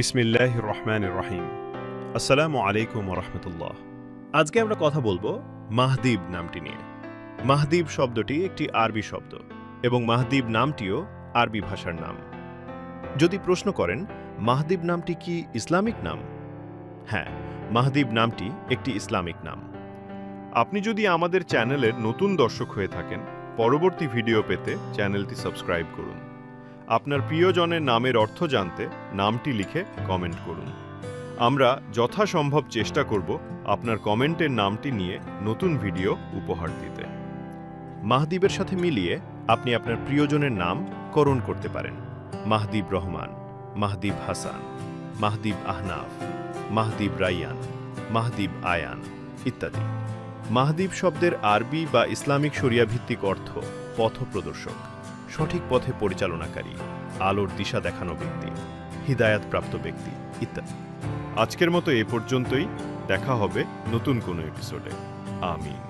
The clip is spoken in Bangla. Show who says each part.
Speaker 1: বিসমিল্লাহ রহমান রহিম আসসালামু আলাইকুম রহমতুল্লাহ আজকে আমরা কথা বলব মাহদিব নামটি নিয়ে। মাহদিব শব্দটি একটি আরবি শব্দ এবং মাহদিব নামটিও আরবি ভাষার নাম। যদি প্রশ্ন করেন, মাহদিব নামটি কি ইসলামিক নাম? হ্যাঁ মাহদিব নামটি একটি ইসলামিক নাম। আপনি যদি আমাদের চ্যানেলের নতুন দর্শক হয়ে থাকেন, পরবর্তী ভিডিও পেতে চ্যানেলটি সাবস্ক্রাইব করুন। আপনার প্রিয়জনের নামের অর্থ জানতে নামটি লিখে কমেন্ট করুন। আমরা যথাসম্ভব চেষ্টা করব আপনার কমেন্টের নামটি নিয়ে নতুন ভিডিও উপহার দিতে। মাহদিবের সাথে মিলিয়ে আপনি আপনার প্রিয়জনের নাম করণ করতে পারেন। মাহদিব রহমান মাহদিব হাসান মাহদিব আহনাফ মাহদিব রাইয়ান মাহদিব আয়ান ইত্যাদি। মাহদিব শব্দের আরবি বা ইসলামিক শরিয়া ভিত্তিক অর্থ পথপ্রদর্শক। সঠিক পথে পরিচালনাকারী, আলোর দিশা দেখানো ব্যক্তি, হিদায়াতপ্রাপ্ত ব্যক্তি, ইত্যাদি। আজকের মতো এ পর্যন্তই। দেখা হবে নতুন কোনো এপিসোডে আমিন।